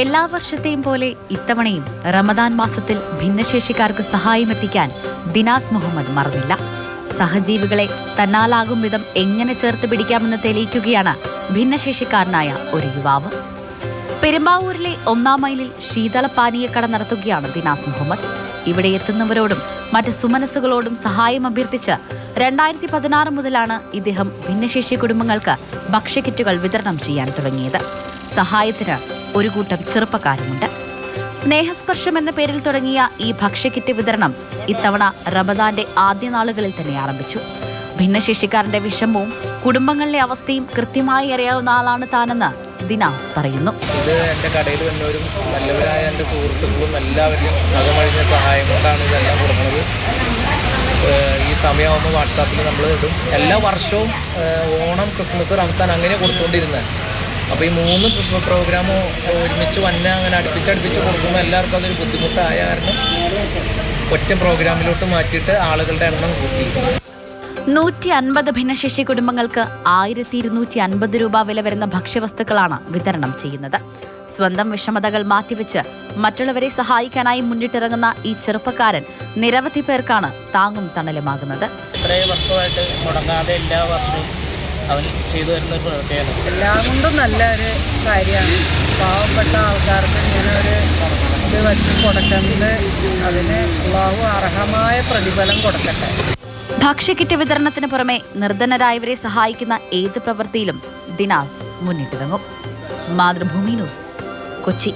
എല്ലാ വർഷത്തെയും പോലെ ഇത്തവണയും റമദാൻ മാസത്തിൽ ഭിന്നശേഷിക്കാർക്ക് സഹായമെത്തിക്കാൻ ദിനാസ് മുഹമ്മദ് മറന്നില്ല. സഹജീവികളെ തന്നാലാകും വിധം എങ്ങനെ ചേർത്ത് പിടിക്കാമെന്ന് തെളിയിക്കുകയാണ് ഭിന്നശേഷിക്കാരനായ ഒരു യുവാവ്. പെരുമ്പാവൂരിലെ ഒന്നാം മൈലിൽ ശീതളപാനീയക്കട നടത്തുകയാണ് ദിനാസ് മുഹമ്മദ്. ഇവിടെ എത്തുന്നവരോടും മറ്റ് സുമനസ്സുകളോടും സഹായം അഭ്യർത്ഥിച്ച് രണ്ടായിരത്തി പതിനാറ് മുതലാണ് ഇദ്ദേഹം ഭിന്നശേഷി കുടുംബങ്ങൾക്ക് ഭക്ഷ്യക്കിറ്റുകൾ വിതരണം ചെയ്യാൻ തുടങ്ങിയത്. സഹായത്തിന് ഒരു കൂട്ടം ചെറുപ്പക്കാരുമുണ്ട്. സ്നേഹസ്പർശം എന്ന പേരിൽ തുടങ്ങിയ ഈ ഭക്ഷ്യക്കിറ്റ് വിതരണം ഇത്തവണ റമദാന്റെ ആദ്യ നാളുകളിൽ തന്നെ ആരംഭിച്ചു. ഭിന്നശേഷിക്കാരന്റെ വിഷമവും കുടുംബങ്ങളിലെ അവസ്ഥയും കൃത്യമായി അറിയാവുന്ന ആളാണ് താനെന്ന് ദിനാസ് പറയുന്നു. ഇത് എന്റെ കടയിൽ വന്നവരും നല്ലവരായ എന്റെ സുഹൃത്തുക്കളും എല്ലാവരും അകമഴിഞ്ഞ സഹായം കൊണ്ടാണ് ഇതെല്ലാം കൊടുക്കുന്നത്. ഈ സമയമാകുമ്പോൾ വാട്സാപ്പിൽ നമ്മൾ ഇടും. എല്ലാ വർഷവും ഓണം ക്രിസ്മസ് റംസാൻ അങ്ങനെ കൊടുത്തുകൊണ്ടിരുന്നത് അപ്പോൾ ഈ മൂന്ന് പ്രോഗ്രാം പ്രോഗ്രാമും ഒരുമിച്ച് വന്ന അങ്ങനെ അടുപ്പിച്ച് അടുപ്പിച്ച് കൊടുക്കുമ്പോൾ എല്ലാവർക്കും അതൊരു ബുദ്ധിമുട്ടായ കാരണം ഒറ്റ പ്രോഗ്രാമിലോട്ട് മാറ്റിയിട്ട് ആളുകളുടെ എണ്ണം കൂട്ടി. നൂറ്റി അൻപത് ഭിന്നശേഷി കുടുംബങ്ങൾക്ക് ആയിരത്തി ഇരുന്നൂറ്റി അൻപത് രൂപ വില വരുന്ന ഭക്ഷ്യവസ്തുക്കളാണ് വിതരണം ചെയ്യുന്നത്. സ്വന്തം വിഷമതകൾ മാറ്റിവെച്ച് മറ്റുള്ളവരെ സഹായിക്കാനായി മുന്നിട്ടിറങ്ങുന്ന ഈ ചെറുപ്പക്കാരൻ നിരവധി പേർക്കാണ് താങ്ങും തണലുമാകുന്നത്. ഇത്രയും വർഷമായിട്ട് മുടങ്ങാതെ എല്ലാ വർഷവും അവൻ ചെയ്തു വരുന്ന ഒരു പ്രവൃത്തിയാണ്. എല്ലാം കൊണ്ടും നല്ലൊരു കാര്യമാണ്. പാവപ്പെട്ട ആൾക്കാർക്ക് ഇങ്ങനെ ഒരു ഇത് വെച്ച് കൊടുക്കുന്നത് അതിന് അള്ളാഹു അർഹമായ പ്രതിഫലം കൊടുക്കട്ടെ. ഭക്ഷ്യക്കിറ്റ് വിതരണത്തിന് പുറമെ നിർധനരായവരെ സഹായിക്കുന്ന ഏത് പ്രവൃത്തിയിലും ദിനാസ് മുന്നിട്ടിറങ്ങും. മാതൃഭൂമി ന്യൂസ് കൊച്ചി.